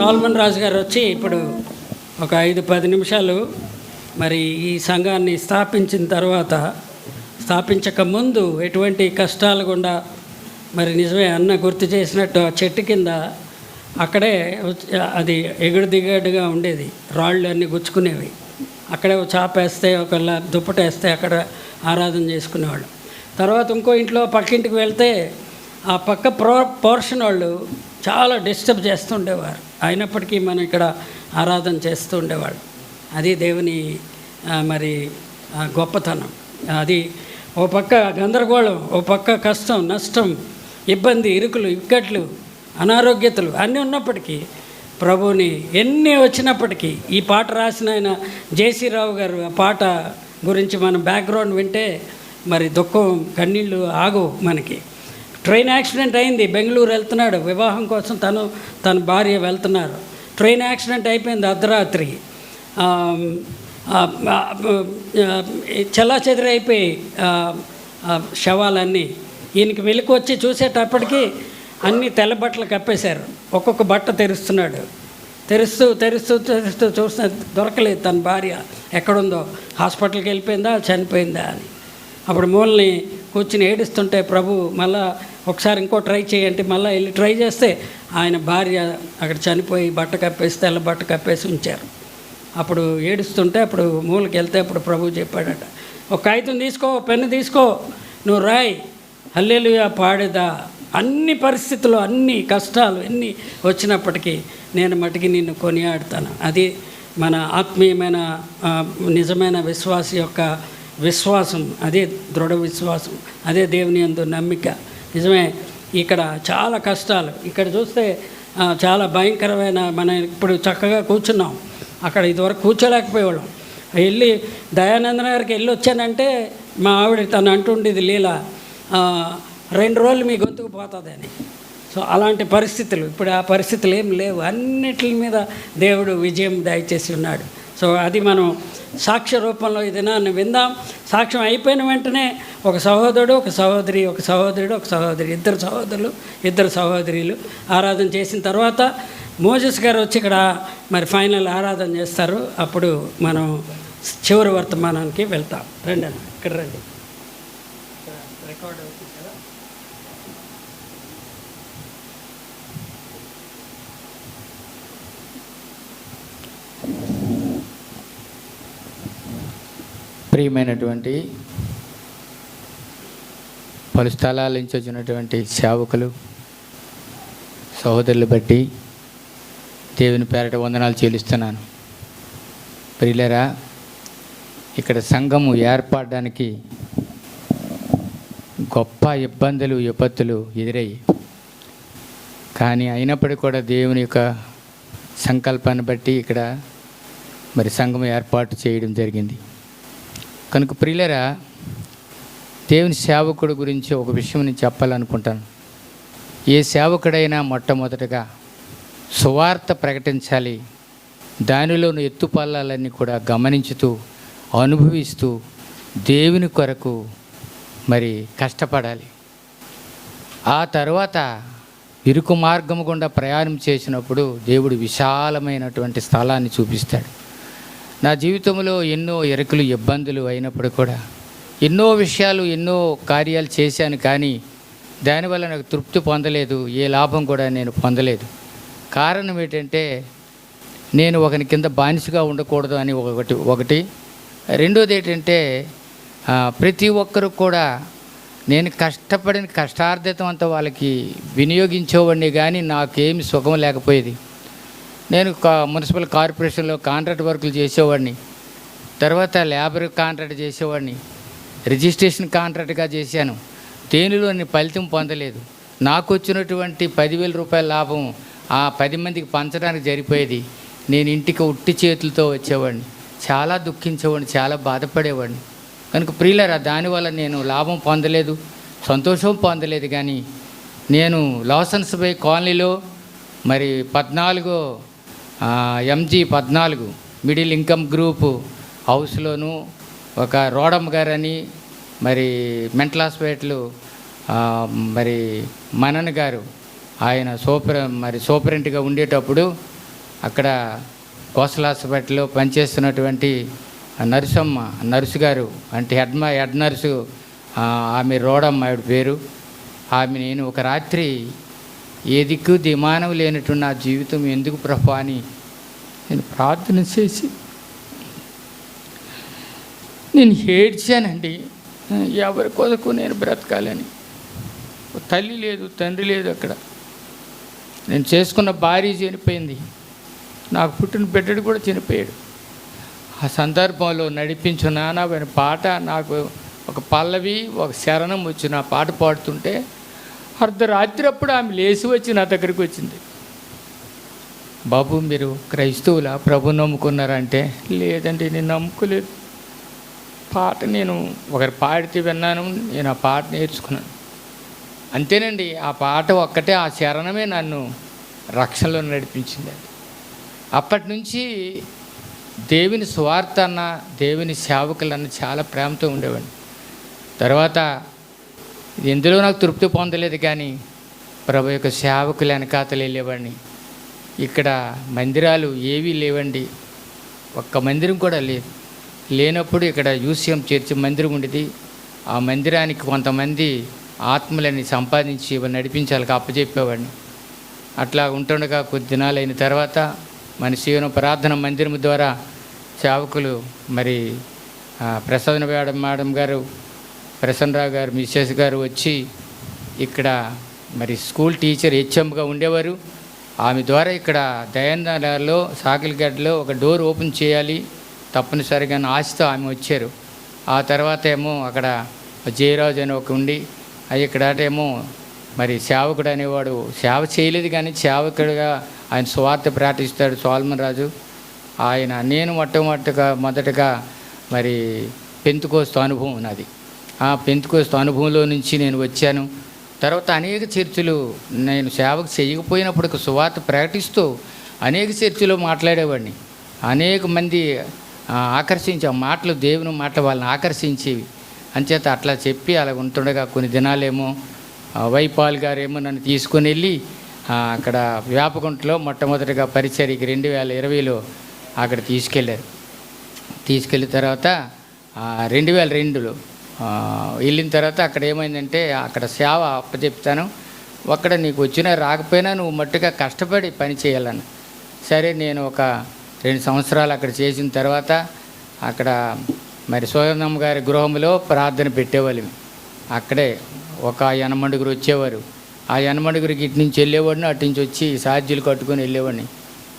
Salmon రాజు గారు వచ్చి ఇప్పుడు ఒక ఐదు పది నిమిషాలు మరి ఈ సంఘాన్ని స్థాపించిన తర్వాత స్థాపించక ముందు ఎటువంటి కష్టాలు గుండా మరి నిజమే అన్న గుర్తు చేసినట్టు ఆ చెట్టు కింద అక్కడే అది ఎగుడు దిగడుగా ఉండేది. రాళ్ళు అన్నీ గుచ్చుకునేవి. అక్కడే ఒక చాప వేస్తే ఒక దుప్పట వేస్తే అక్కడ ఆరాధన చేసుకునేవాళ్ళు. తర్వాత ఇంకో ఇంట్లో పక్కింటికి వెళ్తే ఆ పక్క ప్రో పోర్షన్ వాళ్ళు చాలా డిస్టర్బ్ చేస్తుండేవారు అయినప్పటికీ మనం ఇక్కడ ఆరాధన చేస్తూ ఉండేవాడు అది దేవుని మరి గొప్పతనం. అది ఓ పక్క గందరగోళం ఓ పక్క కష్టం నష్టం ఇబ్బంది ఇరుకులు ఇక్కట్లు అనారోగ్యతలు అన్నీ ఉన్నప్పటికీ ప్రభువుని ఎన్ని వచ్చినప్పటికీ ఈ పాట రాసిన ఆయన జేసీరావు గారు ఆ పాట గురించి మనం బ్యాక్గ్రౌండ్ వింటే మరి దుఃఖం కన్నీళ్ళు ఆగు మనకి. ట్రైన్ యాక్సిడెంట్ అయింది బెంగళూరు వెళ్తున్నాడు. వివాహం కోసం తను తన భార్య వెళ్తున్నారు. ట్రైన్ యాక్సిడెంట్ అయిపోయింది అర్ధరాత్రి. చెల్లా చెదిరైపోయి శవాలన్నీ. ఈయనకి వెలికి వచ్చి చూసేటప్పటికి అన్ని తెల్ల బట్టలు కప్పేశారు. ఒక్కొక్క బట్ట తెరుస్తున్నాడు. తెరుస్తూ తెరుస్తూ తెరుస్తూ చూస్తే దొరకలేదు తన భార్య. ఎక్కడుందో? హాస్పిటల్కి వెళ్ళిపోయిందా? చనిపోయిందా అని. అప్పుడు మూలని కూర్చుని ఏడుస్తుంటే ప్రభు మళ్ళా ఒకసారి ఇంకో ట్రై చేయండి. మళ్ళీ వెళ్ళి ట్రై చేస్తే ఆయన భార్య అక్కడ చనిపోయి బట్ట కప్పేసి తెల్ల బట్ట కప్పేసి ఉంచారు. అప్పుడు ఏడుస్తుంటే అప్పుడు మూలకి వెళ్తే అప్పుడు ప్రభు చెప్పాడట ఒక కాగితం తీసుకో పెన్ను తీసుకో నువ్వు రాయ్ హల్లెలూయా పాడేదా? అన్ని పరిస్థితులు అన్ని కష్టాలు ఎన్ని వచ్చినప్పటికీ నేను మటుకి నిన్ను కొనియాడుతాను. అది మన ఆత్మీయమైన నిజమైన విశ్వాస యొక్క విశ్వాసం అదే దృఢ విశ్వాసం అదే దేవుని యందు నమ్మిక. నిజమే ఇక్కడ చాలా కష్టాలు. ఇక్కడ చూస్తే చాలా భయంకరమైన మనం ఇప్పుడు చక్కగా కూర్చున్నాం. అక్కడ ఇదివరకు కూర్చోలేకపోయేవాళ్ళం. వెళ్ళి దయానందన గారికి వెళ్ళి వచ్చానంటే మా ఆవిడ తను అంటుండేది లీల రెండు రోజులు మీ గొంతుకు పోతుంది అని. సో అలాంటి పరిస్థితులు ఇప్పుడు ఆ పరిస్థితులు ఏం లేవు. అన్నిటి మీద దేవుడు విజయం దయచేసి ఉన్నాడు. సో అది మనం సాక్ష్య రూపంలో ఈ దినాన్ని విందాం. సాక్ష్యం అయిపోయిన వెంటనే ఒక సహోదరుడు ఒక సహోదరి ఒక సహోదరుడు ఒక సహోదరి ఇద్దరు సహోదరులు ఇద్దరు సహోదరులు ఆరాధన చేసిన తర్వాత మోజస్ గారు వచ్చి ఇక్కడ మరి ఫైనల్ ఆరాధన చేస్తారు. అప్పుడు మనం చివరి వర్తమానానికి వెళ్తాం. రండి అన్న ఇక్కడ రండి. ప్రియమైనటువంటి పలు స్థలాల నుంచి వచ్చినటువంటి సేవకులు సహోదరులు బట్టి దేవుని పేరట వందనాలు చెల్లిస్తున్నాను. ప్రియులరా ఇక్కడ సంఘము ఏర్పడడానికి గొప్ప ఇబ్బందులు విపత్తులు ఎదురయ్యి కానీ అయినప్పటికీ కూడా దేవుని యొక్క సంకల్పాన్ని బట్టి ఇక్కడ మరి సంఘం ఏర్పాటు చేయడం జరిగింది. కనుక ప్రియులరా దేవుని సేవకుడు గురించి ఒక విషయం నేను చెప్పాలనుకుంటాను. ఏ సేవకుడైనా మొట్టమొదటగా సువార్త ప్రకటించాలి దానిలోని ఎత్తుపల్లాలన్నీ కూడా గమనించుతూ అనుభవిస్తూ దేవుని కొరకు మరి కష్టపడాలి. ఆ తర్వాత ఇరుకు మార్గము గుండా ప్రయాణం చేసినప్పుడు దేవుడు విశాలమైనటువంటి స్థలాన్ని చూపిస్తాడు. నా జీవితంలో ఎన్నో ఎరుకులు ఇబ్బందులు అయినప్పుడు కూడా ఎన్నో విషయాలు ఎన్నో కార్యాలు చేశాను కానీ దానివల్ల నాకు తృప్తి పొందలేదు ఏ లాభం కూడా నేను పొందలేదు. కారణం ఏంటంటే నేను ఒకని కింద బానిసగా ఉండకూడదు అని ఒకటి ఒకటి. రెండోది ఏంటంటే ప్రతి ఒక్కరు కూడా నేను కష్టపడిన కష్టార్థితం అంతా వాళ్ళకి వినియోగించేవాడిని కానీ నాకేమి సుఖం లేకపోయేది. నేను కా- మున్సిపల్ కార్పొరేషన్లో కాంట్రాక్ట్ వర్కులు చేసేవాడిని. తర్వాత లేబర్ కాంట్రాక్ట్ చేసేవాడిని. రిజిస్ట్రేషన్ కాంట్రాక్ట్గా చేశాను. దేనిలో నేను ఫలితం పొందలేదు. నాకు వచ్చినటువంటి పదివేల రూపాయల లాభం ఆ పది మందికి పంచడానికి జరిపోయేది. నేను ఇంటికి ఉట్టి చేతులతో వచ్చేవాడిని. చాలా దుఃఖించేవాడిని చాలా బాధపడేవాడిని. కనుక ప్రియులరా దానివల్ల నేను లాభం పొందలేదు సంతోషం పొందలేదు కానీ నేను లాసన్స్ బై కాలనీలో మరి పద్నాలుగో ఎంజీ పద్నాలుగు మిడిల్ ఇన్కమ్ గ్రూపు హౌస్లోను ఒక రోడమ్మ గారని మరి మెంట్లాస్పేట్లు మరి మనన్ గారు ఆయన సూపర్ మరి సూపరింట్గా ఉండేటప్పుడు అక్కడ కోసల హాస్పిటల్లో పనిచేస్తున్నటువంటి నర్సమ్మ నర్సు గారు అంటే హెడ్ మా హెడ్ నర్సు ఆమె రోడమ్మ ఆవిడ పేరు. ఆమె నేను ఒక రాత్రి ఏ దిక్కు దిమానం లేనట్టు నా జీవితం ఎందుకు ప్రభా అని నేను ప్రార్థన చేసి నేను ఏడ్చానండి. ఎవరి కొరకు నేను బ్రతకాలని. తల్లి లేదు తండ్రి లేదు అక్కడ. నేను చేసుకున్న భార్య చనిపోయింది. నాకు పుట్టిన బిడ్డడు కూడా చనిపోయాడు. ఆ సందర్భంలో నడిపించు నాన్న అనే పాట నాకు ఒక పల్లవి ఒక శరణం వచ్చి నా పాట పాడుతుంటే అర్ధరాత్రి అప్పుడు ఆమె లేచి వచ్చి నా దగ్గరికి వచ్చింది. బాబు మీరు క్రైస్తవుల? ప్రభు నమ్ముకున్నారంటే? లేదండి నేను నమ్ముకోలేదు. పాట నేను ఒకరి పాడితే విన్నాను నేను ఆ పాట నేర్చుకున్నాను. అంతేనండి ఆ పాట ఒక్కటే ఆ శరణమే నన్ను రక్షణలో నడిపించింది అప్పటి నుంచి దేవుని స్వార్థ అన్న దేవుని సేవకులన్న చాలా ప్రేమతో ఉండేవాడిని. తర్వాత ఎందులో నాకు తృప్తి పొందలేదు కానీ ప్రభు యొక్క సేవకులు వెనకాతలు వెళ్ళేవాడిని. ఇక్కడ మందిరాలు ఏవీ లేవండి. ఒక్క మందిరం కూడా లేదు. లేనప్పుడు ఇక్కడ యూసిఎం చర్చి మందిరం ఉండేది. ఆ మందిరానికి కొంతమంది ఆత్మలని సంపాదించి నడిపించాలి అప్పచెప్పేవాడిని అట్లా ఉంటుండగా కొద్ది దినాలైన తర్వాత మన శివన ప్రార్థన మందిరం ద్వారా సేవకులు మరి ప్రసాదన మేడం మేడం గారు ప్రసన్నరావు గారు మిస్సెస్ గారు వచ్చి ఇక్కడ మరి స్కూల్ టీచర్ హెచ్ఎంగా ఉండేవారు. ఆమె ద్వారా ఇక్కడ దయానగర్లో సాకిలిగడ్డలో ఒక డోర్ ఓపెన్ చేయాలి. తప్పనిసరిగా ఆశతో ఆమె వచ్చారు. ఆ తర్వాత ఏమో అక్కడ జయరాజు అని ఒక ఉండి అది ఇక్కడ ఏమో మరి సేవకుడు అనేవాడు. సేవ చేయలేదు కానీ సేవకుడిగా ఆయన స్వార్థ ప్రకటిస్తాడు సోల్మన్ రాజు. ఆయన నేను మొట్టమొదటిగా మొదటగా మరి పెంతుకోస్తు అనుభవం నాది. ఆ పెంతుకోస్తు అనుభవంలో నుంచి నేను వచ్చాను. తర్వాత అనేక చర్చలు నేను సేవకు చేయకపోయినప్పుడు సువార్త ప్రకటిస్తూ అనేక చర్చలు మాట్లాడేవాడిని. అనేక మంది ఆకర్షించే మాటలు దేవుని మాటలు వాళ్ళని ఆకర్షించేవి. అంచేత అట్లా చెప్పి అలా ఉంటుండగా కొన్ని దినాలేమో వైపాల్ గారేమో నన్ను తీసుకొని వెళ్ళి అక్కడ వ్యాపకుంటలో మొట్టమొదటిగా పరిచర్కి రెండు వేల ఇరవైలో అక్కడ తీసుకెళ్ళారు. తీసుకెళ్ళిన తర్వాత రెండు వేల రెండులో వెళ్ళిన తర్వాత అక్కడ ఏమైందంటే అక్కడ సేవ అప్పచెప్తాను. అక్కడ నీకు వచ్చినా రాకపోయినా నువ్వు మట్టుగా కష్టపడి పని చేయాలని సరే నేను ఒక రెండు సంవత్సరాలు అక్కడ చేసిన తర్వాత అక్కడ మరి సోదరమ్మ గారి గృహంలో ప్రార్థన పెట్టేవాళ్ళం. అక్కడే ఒక యనమండుగురు వచ్చేవారు. ఆ యనమండుగురికి ఇటు నుంచి వెళ్ళేవాడిని అటు నుంచి వచ్చి సాధ్యులు కట్టుకొని వెళ్ళేవాడిని.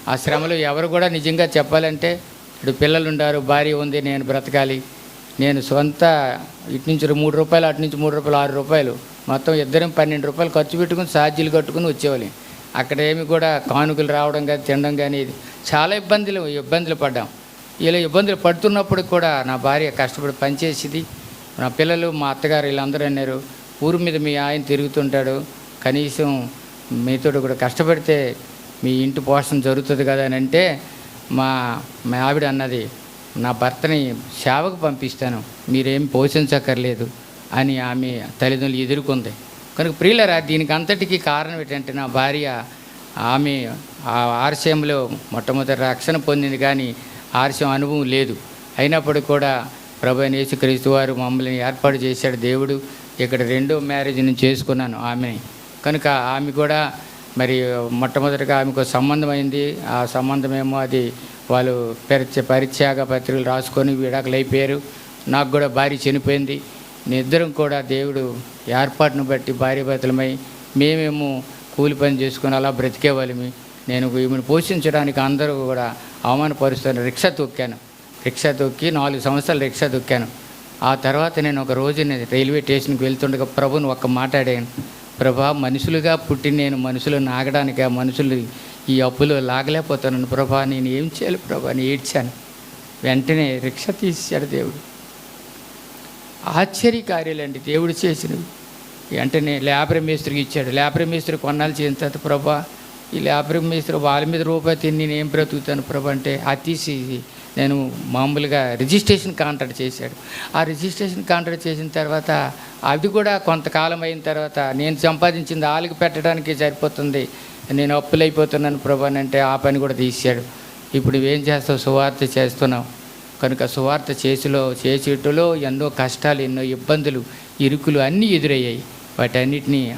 ఆ శ్రమలో ఎవరు కూడా నిజంగా చెప్పాలంటే ఇప్పుడు పిల్లలు ఉండారు భార్య ఉంది నేను బ్రతకాలి. నేను సొంత ఇటు నుంచి మూడు రూపాయలు అటు నుంచి మూడు రూపాయలు ఆరు రూపాయలు మొత్తం ఇద్దరం పన్నెండు రూపాయలు ఖర్చు పెట్టుకుని సాధ్యులు కట్టుకుని వచ్చేవాళ్ళం. అక్కడ ఏమి కూడా కానుకలు రావడం కానీ తినడం కానీ ఇది చాలా ఇబ్బందులు ఇబ్బందులు పడ్డాం. ఇలా ఇబ్బందులు పడుతున్నప్పుడు కూడా నా భార్య కష్టపడి పనిచేసేది. నా పిల్లలు మా అత్తగారు వీళ్ళందరూ అన్నారు ఊరు మీద మీ ఆయన తిరుగుతుంటాడు. కనీసం మీతో కూడా కష్టపడితే మీ ఇంటి పోషణ జరుగుతుంది కదా అని అంటే మా మా ఆవిడ అన్నది నా భర్తని సేవకు పంపిస్తాను మీరేం పోషించక్కర్లేదు అని ఆమె తల్లిదండ్రులు ఎదుర్కొంది. కనుక ప్రియులరా దీనికి అంతటికీ కారణం ఏంటంటే నా భార్య ఆమె ఆ ఆర్శయంలో మొట్టమొదటి రక్షణ పొందింది కానీ ఆర్శయం అనుభవం లేదు. అయినప్పటికీ కూడా ప్రభు అయిన యేసుక్రీస్తు వారు మమ్మల్ని ఏర్పాటు చేశాడు దేవుడు. ఇక్కడ రెండో మ్యారేజ్ నేను చేసుకున్నాను ఆమెని. కనుక ఆమె కూడా మరి మొట్టమొదటిగా ఆమెకు సంబంధం అయింది ఆ సంబంధమేమో అది వాళ్ళు పరిచ పరిత్యాగ పత్రికలు రాసుకొని విడాకులు అయిపోయారు నాకు కూడా భార్య చనిపోయింది. నిద్రం కూడా దేవుడు ఏర్పాటును బట్టి భార్య భర్తలమై మేమేమో కూలి పని చేసుకుని అలా బ్రతికేవాళ్ళమి. నేను ఈమెను పోషించడానికి అందరూ కూడా అవమానపరుస్తాను రిక్షా తొక్కాను. రిక్షా తొక్కి నాలుగు సంవత్సరాలు రిక్షా తొక్కాను. ఆ తర్వాత నేను ఒక రోజు రైల్వే స్టేషన్కి వెళ్తుండగా ప్రభుని ఒక్క మాట్లాడాను ప్రభా మనుషులుగా పుట్టి నేను మనుషులు నాగడానికి ఆ మనుషులు ఈ అప్పులు లాగలేకపోతున్నాను ప్రభా నేను ఏం చేయాలి ప్రభా? అని ఏడ్చాను. వెంటనే రిక్షా తీసాడు దేవుడు. ఆశ్చర్యకార్యాలండి దేవుడు చేసినవి. వెంటనే లేబర్ మేస్త్రికి ఇచ్చాడు. లేబర్ మేస్త్రి కొన్నాళ్ళు చేసిన తర్వాత ప్రభా ఈ లేబర్ మీద వాళ్ళ మీద రూపాయి తిని నేను ఏం బ్రతుకుతాను ప్రభు అంటే అది తీసి నేను మామూలుగా రిజిస్ట్రేషన్ కాంట్రాక్ట్ చేశాడు. ఆ రిజిస్ట్రేషన్ కాంట్రాక్ట్ చేసిన తర్వాత అది కూడా కొంతకాలం అయిన తర్వాత నేను సంపాదించింది వాళ్ళకి పెట్టడానికి సరిపోతుంది. నేను అప్పులైపోతున్నాను ప్రభు అని అంటే ఆ పని కూడా తీశాడు. ఇప్పుడు ఏం చేస్తావు? సువార్త చేస్తున్నావు. కనుక సువార్త చేసిలో చేసేటలో ఎన్నో కష్టాలు ఎన్నో ఇబ్బందులు ఇరుకులు అన్నీ ఎదురయ్యాయి. వాటన్నిటినీ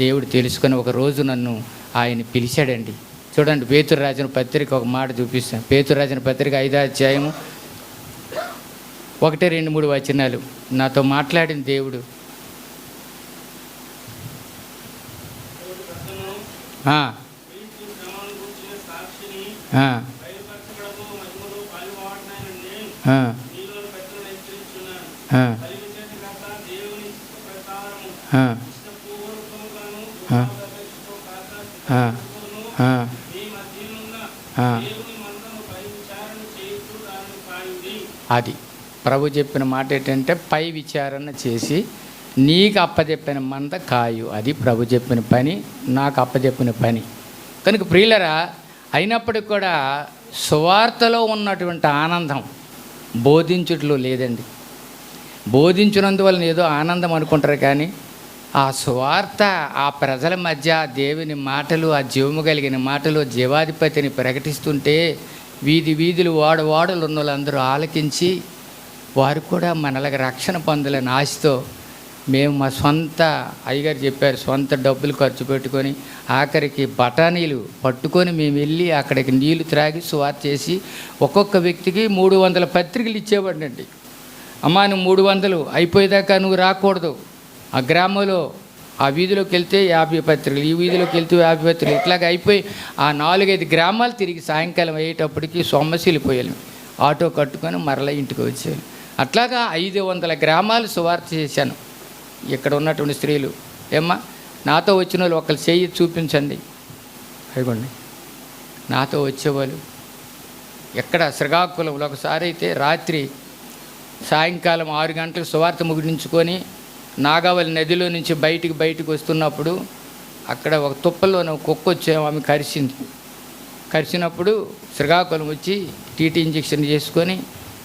దేవుడు తెలుసుకొని ఒక రోజు నన్ను ఆయన పిలిచాడండి. చూడండి పేతురు రాసిన పత్రిక ఒక మాట చూపిస్తాను. పేతురు రాసిన పత్రిక ఐదో అధ్యాయము ఒకటి రెండు మూడు వచనాలు. నాతో మాట్లాడిన దేవుడు. ఆ, ఆ, ఆ, ఆ, ఆ. అది. ప్రభు చెప్పిన మాట ఏంటంటే పై విచారణ చేసి నీకు అప్పచెప్పిన మంద కాయు. అది ప్రభు చెప్పిన పని నాకు అప్పచెప్పిన పని. కనుక ప్రియులరా అయినప్పటికి కూడా సువార్తలో ఉన్నటువంటి ఆనందం బోధించుట్లో లేదండి. బోధించినందువలన ఏదో ఆనందం అనుకుంటారు కానీ ఆ సువార్త ఆ ప్రజల మధ్య దేవుని మాటలు ఆ జీవము కలిగిన మాటలు జీవాధిపతిని ప్రకటిస్తుంటే వీధి వీధులు వాడ వాడలు ఉన్న వాళ్ళందరూ ఆలకించి వారు కూడా మనలాగా రక్షణ పొందాలని ఆశతో మేము మా సొంత అయ్యగారు చెప్పారు సొంత డబ్బులు ఖర్చు పెట్టుకొని ఆఖరికి బఠానీలు పట్టుకొని మేము వెళ్ళి అక్కడికి నీళ్ళు త్రాగి సువార్ చేసి ఒక్కొక్క వ్యక్తికి మూడు వందల పత్రికలు ఇచ్చేవాడినండి. అమ్మా నువ్వు మూడు వందలు అయిపోయేదాకా నువ్వు రాకూడదు. ఆ గ్రామంలో ఆ వీధిలోకి వెళ్తే యాభై పత్రికలు ఈ వీధిలోకి వెళ్తే యాభై పత్రికలు. ఇట్లాగ అయిపోయి ఆ నాలుగైదు గ్రామాలు తిరిగి సాయంకాలం అయ్యేటప్పటికి సొమ్మసిలిపోయాను ఆటో కట్టుకొని మరలా ఇంటికి వచ్చాను. అట్లాగా ఐదు వందల గ్రామాలు సువార్త చేశాను. ఇక్కడ ఉన్నటువంటి స్త్రీలు ఏమ్మా నాతో వచ్చిన వాళ్ళు ఒకళ్ళు చేయి చూపించండి. అదిగోండి నాతో వచ్చేవాళ్ళు ఎక్కడ శ్రీకాకుళంలో ఒకసారి అయితే రాత్రి సాయంకాలం ఆరు గంటలకు సువార్త ముగించుకొని నాగావళి నదిలో నుంచి బయటికి బయటకు వస్తున్నప్పుడు అక్కడ ఒక తుప్పలో కుక్క వచ్చాము ఆమె కరిచింది. కరిచినప్పుడు శ్రీకాకుళం వచ్చి టీటీ ఇంజక్షన్ చేసుకొని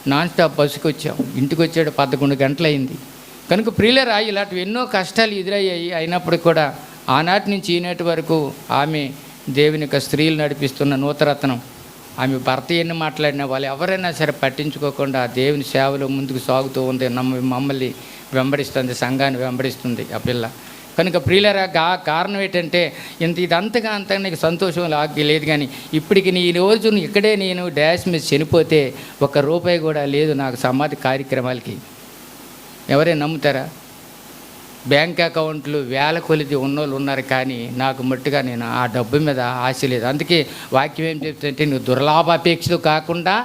నాన్ స్టాప్ బస్సుకి వచ్చాం. ఇంటికి వచ్చాడు పదకొండు గంటలైంది. కనుక ప్రియులరా ఇలాంటివి ఎన్నో కష్టాలు ఎదురయ్యాయి. అయినప్పుడు కూడా ఆనాటి నుంచి ఈనాటి వరకు ఆమె దేవుని యొక్క స్త్రీలు నడిపిస్తున్న నూతరత్నం ఆమె భర్త ఎన్ని మాట్లాడినా వాళ్ళు ఎవరైనా సరే పట్టించుకోకుండా దేవుని సేవలో ముందుకు సాగుతూ ఉంది. నమ్మ మమ్మల్ని వెంబడిస్తుంది సంఘాన్ని వెంబడిస్తుంది ఆ పిల్ల. కనుక ప్రియులరా గా కారణం ఏంటంటే ఇంత ఇదంతగా అంతగా నీకు సంతోషం లాగి లేదు కానీ ఇప్పటికి నీ రోజు ఇక్కడే నేను డాష్ మీద చనిపోతే ఒక రూపాయి కూడా లేదు నాకు సమాధి కార్యక్రమాలకి. ఎవరైనా నమ్ముతారా? బ్యాంక్ అకౌంట్లు వేల కొలిది ఉన్నోళ్ళు ఉన్నారు కానీ నాకు మట్టుగా నేను ఆ డబ్బు మీద ఆశ లేదు. అందుకే వాక్యం ఏం చెప్తుంటే నువ్వు దుర్లాభాపేక్షలు కాకుండా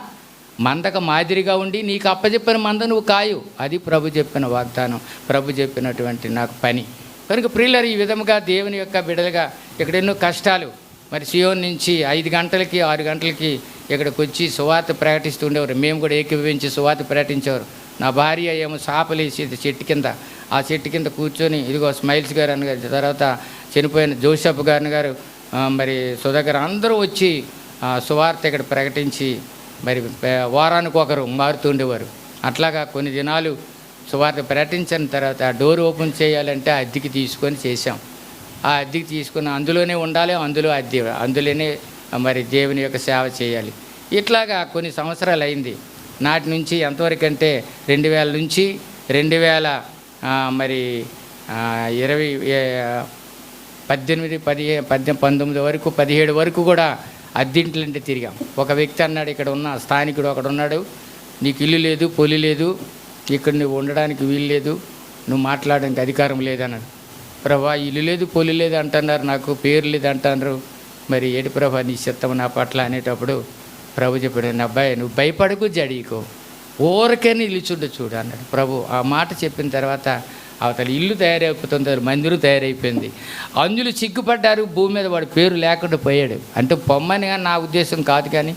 మందక మాదిరిగా ఉండి నీకు అప్పచెప్పిన మంద నువ్వు కాయు. అది ప్రభు చెప్పిన వాగ్దానం ప్రభు చెప్పినటువంటి నాకు పని. కనుక ప్రియులరు ఈ విధముగా దేవుని యొక్క బిడలుగా ఇక్కడ ఎన్నో కష్టాలు మరి సియోన్ నుంచి ఐదు గంటలకి ఆరు గంటలకి ఇక్కడికి వచ్చి సువార్త ప్రకటిస్తుండేవారు మేము కూడా ఏకీభవించి సువార్త ప్రకటించేవారు. నా భార్య ఏమో సాపలేసి చెట్టు కింద ఆ చెట్టు కింద కూర్చొని ఇదిగో స్మైల్స్ గారు అన్నగారు తర్వాత చనిపోయిన జోసఫ్ గారిని గారు మరి సుధాకర్ అందరూ వచ్చి సువార్త ఇక్కడ ప్రకటించి మరి వారానికి ఒకరు మారుతుండేవారు అట్లాగా కొన్ని దినాలు సువార్త ప్రకటించిన తర్వాత ఆ డోర్ ఓపెన్ చేయాలంటే అద్దెకి తీసుకొని చేశాం. ఆ అద్దెకి తీసుకుని అందులోనే ఉండాలి అందులో అద్దె అందులోనే మరి దేవుని యొక్క సేవ చేయాలి. ఇట్లాగా కొన్ని సంవత్సరాలు అయింది. నాటి నుంచి ఎంతవరకు అంటే రెండు వేల నుంచి రెండు వేల మరి ఇరవై పద్దెనిమిది పదిహే పద్దె పంతొమ్మిది వరకు పదిహేడు వరకు కూడా అద్దెంట్లంటే తిరిగాం. ఒక వ్యక్తి అన్నాడు ఇక్కడ ఉన్న స్థానికుడు ఒకడున్నాడు నీకు ఇల్లు లేదు పొలి లేదు ఇక్కడ నువ్వు ఉండడానికి వీలు లేదు నువ్వు మాట్లాడడానికి అధికారం లేదన్నాడు ప్రభా ఇల్లు లేదు పొలి లేదు అంటున్నారు నాకు పేరు లేదు అంటున్నారు. మరి ఏడు ప్రభా నీ చిత్తం నా పట్ల అనేటప్పుడు ప్రభు చెప్పాడు "నా అబ్బాయి నువ్వు భయపడకు జడీకో. ఊరకే నిలుచుండు చూడు అన్నాడు. ప్రభు ఆ మాట చెప్పిన తర్వాత అవతల ఇల్లు తయారైపోతుంది మందిరం తయారైపోయింది. అంజులు సిగ్గుపడ్డారు భూమి మీద వాడి పేరు లేకుండా పోయాడు. అంటే పొమ్మని కానీ నా ఉద్దేశం కాదు కానీ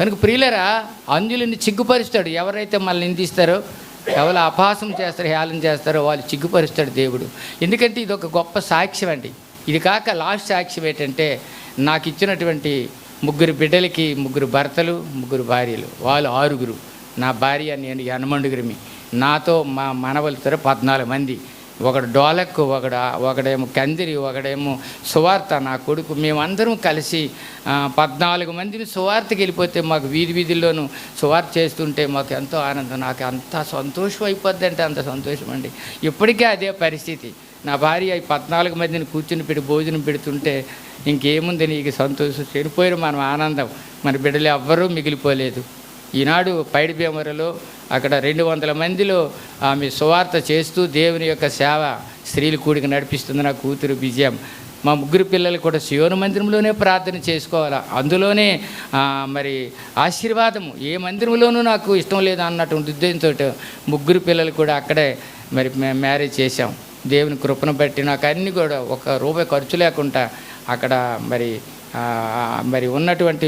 కనుక ప్రియులరా అంజులని సిగ్గుపరుస్తాడు ఎవరైతే మళ్ళీ నిందిస్తారో ఎవరు అపహాసం చేస్తారో హేళన చేస్తారో వాళ్ళు సిగ్గుపరుస్తాడు దేవుడు. ఎందుకంటే ఇది ఒక గొప్ప సాక్ష్యం అండి. ఇది కాక లాస్ట్ సాక్ష్యం ఏంటంటే నాకు ఇచ్చినటువంటి ముగ్గురు బిడ్డలకి ముగ్గురు భర్తలు ముగ్గురు భార్యలు వాళ్ళు ఆరుగురు. నా భార్య నేను యనమండుగురిమి నాతో మా మనవలతో పద్నాలుగు మంది. ఒకడు డోలక్ ఒకడు ఒకడేమో కందిరి ఒకడేమో సువార్త నా కొడుకు. మేమందరం కలిసి పద్నాలుగు మందిని సువార్తకి వెళ్ళిపోతే మాకు వీధి వీధుల్లోనూ సువార్త చేస్తుంటే మాకు ఎంతో ఆనందం. నాకు అంత సంతోషం అయిపోద్ది అంటే అంత సంతోషం అండి. ఇప్పటికే అదే పరిస్థితి. నా భార్య పద్నాలుగు మందిని కూర్చుని పెట్టి భోజనం పెడుతుంటే ఇంకేముంది నీకు సంతోషం? చనిపోయారు మనం ఆనందం. మన బిడ్డలు ఎవ్వరూ మిగిలిపోలేదు. ఈనాడు పైడి భీమరలో అక్కడ రెండు వందల మందిలో ఆమె సువార్త చేస్తూ దేవుని యొక్క సేవ స్త్రీలు కూడికి నడిపిస్తుంది నా కూతురు విజయం. మా ముగ్గురు పిల్లలు కూడా శివుని మందిరంలోనే ప్రార్థన చేసుకోవాలి? అందులోనే మరి ఆశీర్వాదము. ఏ మందిరంలోనూ నాకు ఇష్టం లేదు అన్నటువంటి ఉద్దేశంతో ముగ్గురు పిల్లలు కూడా అక్కడే మరి మ్యారేజ్ చేశాం. దేవుని కృపను బట్టి నాకు అన్నీ కూడా ఒక రూపాయి ఖర్చు లేకుండా అక్కడ మరి మరి ఉన్నటువంటి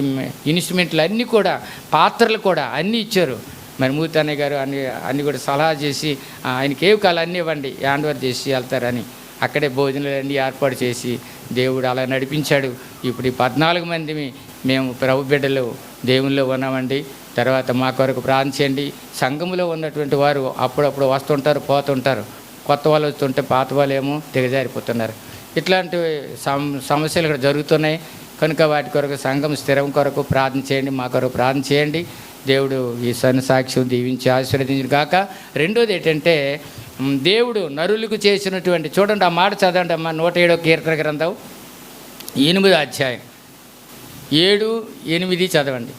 ఇన్స్ట్రుమెంట్లు అన్నీ కూడా పాత్రలు కూడా అన్నీ ఇచ్చారు. మరి మూతన్నయ్య గారు అన్ని అన్ని కూడా సలహా చేసి ఆయనకి ఏవి కాలు అన్నీ ఇవ్వండి హ్యాండ్ ఓవర్ చేసి వెళ్తారని. అక్కడే భోజనాలన్నీ ఏర్పాటు చేసి దేవుడు అలా నడిపించాడు. ఇప్పుడు ఈ పద్నాలుగు మంది మేము ప్రభు బిడ్డలు దేవుల్లో ఉన్నామండి. తర్వాత మా కొరకు ప్రార్థించండి సంఘములో ఉన్నటువంటి వారు అప్పుడప్పుడు వస్తుంటారు పోతుంటారు. కొత్త వాళ్ళు వస్తుంటే పాత వాళ్ళు ఏమో దిగజారిపోతున్నారు. ఇట్లాంటి సమ సమస్యలు ఇక్కడ జరుగుతున్నాయి. కనుక వాటి కొరకు సంఘం స్థిరం కొరకు ప్రార్థన చేయండి మా కొరకు ప్రార్థన చేయండి. దేవుడు ఈ సన్ సాక్ష్యం దీవించి ఆశీర్వదించిన కాక రెండోది ఏంటంటే దేవుడు నరులకు చేసినటువంటి చూడండి ఆ మాట చదవండి అమ్మ నూట ఏడో కీర్తన గ్రంథం ఎనిమిదో అధ్యాయం. ఏడు ఎనిమిది చదవండి.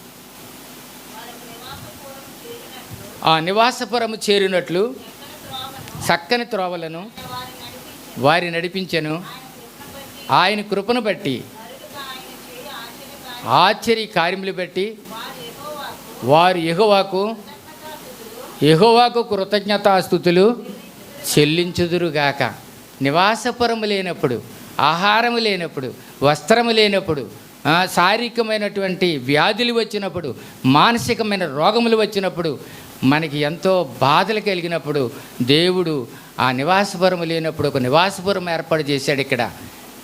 ఆ నివాసపురము చేరినట్లు చక్కని త్రోవలను వారి నడిపించెను. ఆయన కృపను బట్టి ఆశ్చర్య కార్యములు బట్టి వారు ఎహోవాకు ఎహోవాకు కృతజ్ఞతాస్థుతులు చెల్లించుదురుగాక నివాసపురము లేనప్పుడు ఆహారము లేనప్పుడు వస్త్రము లేనప్పుడు శారీరకమైనటువంటి వ్యాధులు వచ్చినప్పుడు మానసికమైన రోగములు వచ్చినప్పుడు మనకి ఎంతో బాధలు కలిగినప్పుడు దేవుడు ఆ నివాసపురం లేనప్పుడు ఒక నివాసపురం ఏర్పాటు చేశాడు ఇక్కడ.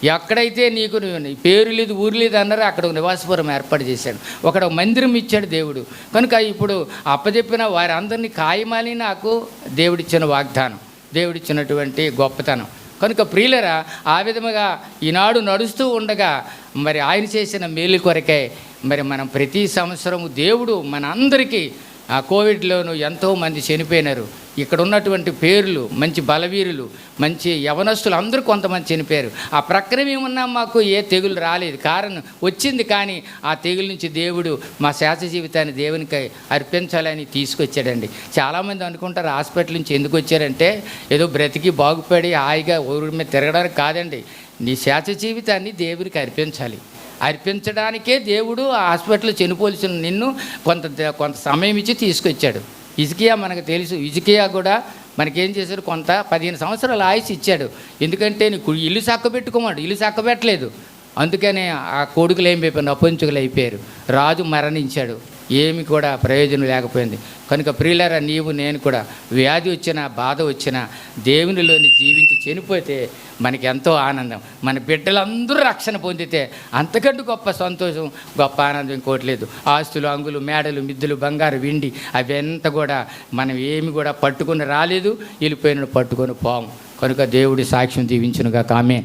ఎక్కడైతే నీకు నీ పేరు లేదు ఊరు లేదు అన్నారో అక్కడ ఒక నివాసపురం ఏర్పాటు చేశాడు. ఒకడు మందిరం ఇచ్చాడు దేవుడు. కనుక ఇప్పుడు అప్పచెప్పిన వారందరినీ ఖాయమని నాకు దేవుడిచ్చిన వాగ్దానం దేవుడిచ్చినటువంటి గొప్పతనం. కనుక ప్రియులరా ఆ విధముగా ఈనాడు నడుస్తూ ఉండగా మరి ఆయన చేసిన మేలు కొరకే మరి మనం ప్రతి సంవత్సరము దేవుడు మన అందరికీ ఆ కోవిడ్లోనూ ఎంతో మంది చనిపోయినారు. ఇక్కడ ఉన్నటువంటి పేర్లు మంచి బలవీరులు మంచి యవనస్తులు అందరూ కొంతమంది చనిపోయారు. ఆ ప్రక్రియ ఏమున్నా మాకు ఏ తెగులు రాలేదు. కారణం వచ్చింది కానీ ఆ తెగుల నుంచి దేవుడు మా శాస్త్ర జీవితాన్ని దేవునికి అర్పించాలని తీసుకొచ్చాడండి. చాలామంది అనుకుంటారు హాస్పిటల్ నుంచి ఎందుకు వచ్చారంటే ఏదో బ్రతికి బాగుపడి హాయిగా ఊరి మీద తిరగడానికి కాదండి. నీ శాస్త్ర జీవితాన్ని దేవునికి అర్పించాలి. అర్పించడానికే దేవుడు ఆ హాస్పిటల్ చనిపోల్సిన నిన్ను కొంత కొంత సమయం ఇచ్చి తీసుకొచ్చాడు. ఇజికియా మనకు తెలుసు. ఇజికియా కూడా మనకేం చేశాడు? కొంత పదిహేను సంవత్సరాలు ఆయుష్ ఇచ్చాడు. ఎందుకంటే నీకు ఇల్లు చక్కబెట్టుకోమాడు ఇల్లు చక్కబెట్టలేదు అందుకనే ఆ కొడుకులు ఏం అయిపోయారు అపంచుకులు అయిపోయారు. రాజు మరణించాడు. ఏమి కూడా ప్రయోజనం లేకపోయింది. కనుక ప్రియులరా నీవు నేను కూడా వ్యాధి వచ్చినా బాధ వచ్చినా దేవునిలోని జీవించి చనిపోతే మనకి ఎంతో ఆనందం. మన బిడ్డలందరూ రక్షణ పొందితే అంతకంటే గొప్ప సంతోషం గొప్ప ఆనందం ఇంకోటి లేదు. ఆస్తులు అంగులు మేడలు మిద్దులు బంగారు విండి అవంతా కూడా మనం ఏమి కూడా పట్టుకొని రాలేదు. వెళ్ళిపోయిన పట్టుకొని పోము. కనుక దేవుడి సాక్ష్యం దీవించునుగా కామే